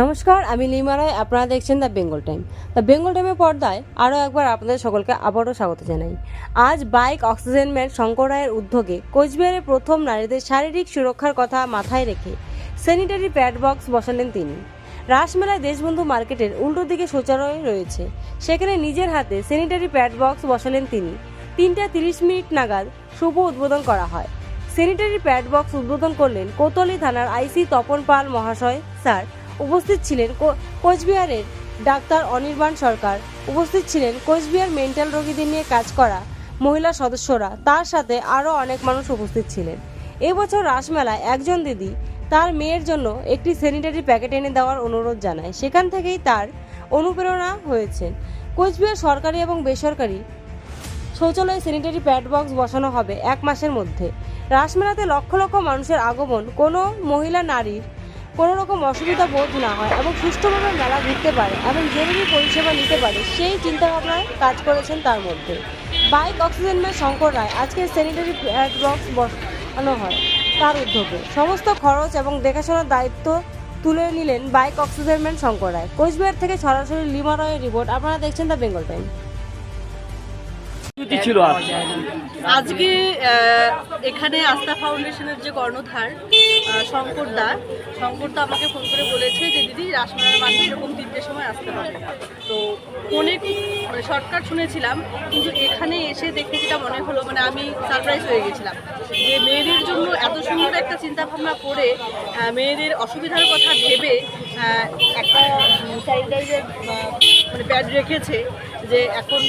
নমস্কার, আমি লিমা রায়, আপনারা দেখছেন the Bengal time the Bengal টাইমের পর্দায় আরও একবার আপনাদের সকলকে আবারও স্বাগত জানাই। আজ বাইক অক্সিজেন ম্যান শঙ্কর রায়ের উদ্যোগে কোচবিহারে প্রথম নারীদের শারীরিক সুরক্ষার কথা মাথায় রেখে স্যানিটারি প্যাড বক্স বসালেন তিনি। রাসমেলায় দেশবন্ধু মার্কেটের উল্টো দিকে শৌচালয় রয়েছে। সেখানে নিজের হাতে স্যানিটারি প্যাড বক্স বসালেন তিনি। তিনটা তিরিশ মিনিট নাগাদ শুভ উদ্বোধন করা হয়। স্যানিটারি প্যাড বক্স উদ্বোধন করলেন কোতলি থানার আইসি তপন পাল মহাশয়। স্যার উপস্থিত ছিলেন কোচবিহারের ডাক্তার অনির্বাণ সরকার। উপস্থিত ছিলেন কোচবিহার মেন্টাল রোগীদের নিয়ে কাজ করা মহিলা সদস্যরা। তার সাথে আরও অনেক মানুষ উপস্থিত ছিলেন। এবছর রাসমেলায় একজন দিদি তার মেয়ের জন্য একটি স্যানিটারি প্যাকেট এনে দেওয়ার অনুরোধ জানায়। সেখান থেকেই তার অনুপ্রেরণা হয়েছে। কোচবিহার সরকারি এবং বেসরকারি শৌচালয়ে স্যানিটারি প্যাড বক্স বসানো হবে এক মাসের মধ্যে। রাসমেলাতে লক্ষ লক্ষ মানুষের আগমন। কোনো মহিলা নারীর কোনো রকম অসুবিধা বোধ না হয় এবং সুষ্ঠুভাবে মেলা ঘুরতে পারে এবং জরুরি পরিষেবা নিতে পারে সেই চিন্তাভাবনায় কাজ করেছেন তার মধ্যে। Bike oxygen man Shankar Roy আজকে স্যানিটারি প্যাড বক্স বসানো হয় তার উদ্যোগে। সমস্ত খরচ এবং দেখাশোনার দায়িত্ব তুলে নিলেন bike oxygen man Shankar Roy. Cooch Behar থেকে সরাসরি লিমা রয়ের রিপোর্ট। আপনারা দেখছেন দ্য বেঙ্গল টাইম। ছিল আজকে এখানে আস্থা ফাউন্ডেশনের যে কর্ণধার শঙ্কর দা। শঙ্কর দা আমাকে ফোন করে বলেছে যে, দিদি, রাসমেলার মাঠে এরকম তিনটের সময় আসতে হবে তো খুব মানে শর্টকাট শুনেছিলাম, কিন্তু এখানে এসে দেখে যেটা মনে হলো মানে আমি সারপ্রাইজ হয়ে গেছিলাম যে, মেয়েদের জন্য এত সুন্দর একটা চিন্তা ভাবনা করে মেয়েদের অসুবিধার কথা ভেবে একটা স্যানিটাইজার মানে প্যাড রেখেছে। যে এখন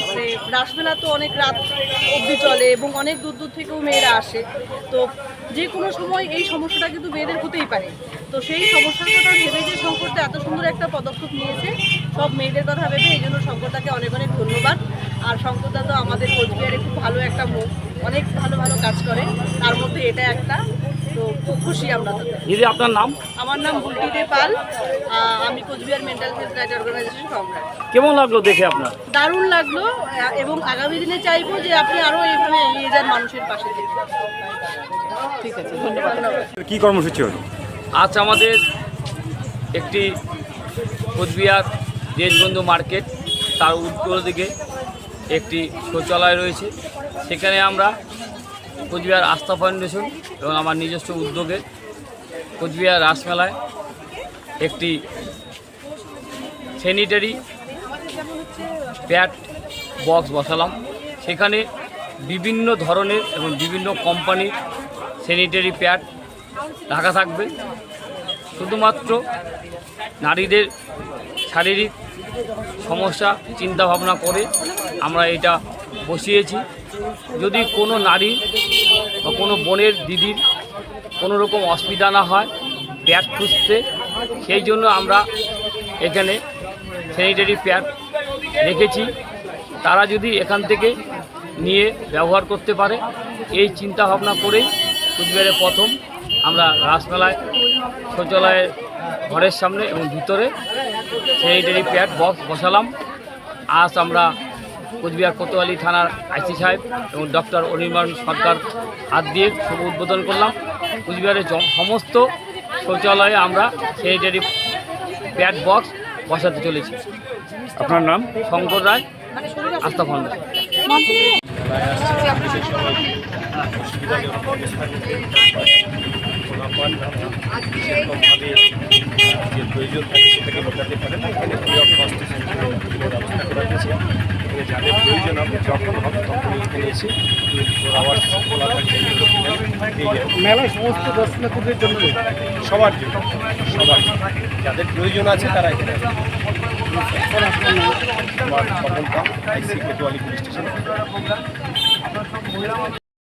রাসমেলা তো অনেক রাত অবধি চলে এবং অনেক দূর দূর থেকেও মেয়েরা আসে। তো যে কোনো সময় এই সমস্যাটা কিন্তু মেয়েদের হতেই পারে। তো সেই সমস্যার কথা ভেবে যে শঙ্করদা এত সুন্দর একটা পদক্ষেপ নিয়েছে, সব মেয়েদের কথা ভেবে এই জন্য শঙ্করদাকে অনেক অনেক ধন্যবাদ। আর শঙ্করদা তো আমাদের কোচবিহারে খুব ভালো একটা মুখ অনেক ভালো ভালো কাজ করে। তার মধ্যে এটা একটা। খুশি আমরা দিদি আপনার নাম? আমার নাম বুলটি দে পাল। আমি Cooch Behar mental health right organisation কেমন লাগল দেখে আপনার? দারুণ লাগল এবং আগামী দিনে চাইব যে আপনি আরও এইভাবে এগিয়ে যান মানুষের পাশে ঠিক আছে ধন্যবাদ। কি কর্মসূচি হলো? আজ আমাদের একটি কোচবিহার দেশবন্ধু মার্কেট তার উত্তর দিকে একটি শৌচালয় রয়েছে। সেখানে আমরা কোচবিহার আস্থা ফাউন্ডেশন এবং আমার নিজস্ব উদ্যোগে কোচবিহার রাসমেলায় একটি স্যানিটারি প্যাড বক্স বসালাম। সেখানে বিভিন্ন ধরনের এবং বিভিন্ন কোম্পানির স্যানিটারি প্যাড রাখা থাকবে। শুধুমাত্র নারীদের শারীরিক সমস্যা চিন্তা ভাবনা করে আমরা এটা বসিয়েছি। যদি কোনো নারী বা কোনো বোনের দিদির কোনো রকম অসুবিধা না হয় প্যাড খুঁজতে, সেই জন্য আমরা এখানে স্যানিটারি প্যাড রেখেছি। তারা যদি এখান থেকে নিয়ে ব্যবহার করতে পারে, এই চিন্তা ভাবনা করেই কুচবিহারে প্রথম আমরা রাসমেলায় শৌচালয়ের ঘরের সামনে এবং ভিতরে স্যানিটারি প্যাড বক্স বসালাম। আজ আমরা কোচবিহার কোতোয়ালি থানার আইসি সাহেব এবং ডক্টর অনির্বাণ সরকার হাত দিয়ে শুভ উদ্বোধন করলাম। কোচবিহারের সমস্ত শৌচালয়ে আমরা স্যানিটারি প্যাড বক্স বসাতে চলেছি। আপনার নাম? শঙ্কর রায় আস্থা যে প্রয়োজন থাকে সেটাকে মেটাতে পারে না? এখানে ফ্রি অফ কস্ট ব্যবস্থা করা হয়েছে এখানে যাদের প্রয়োজন হবে যখন হবে তখনই এখানে এসে যাবে। মেলায় সমস্ত দর্শনার্থীদের জন্য সবার জন্য সবার যাদের প্রয়োজন আছে তারা এখানে। আমার তখন আইসি কোতোয়ালি পুলিশ স্টেশন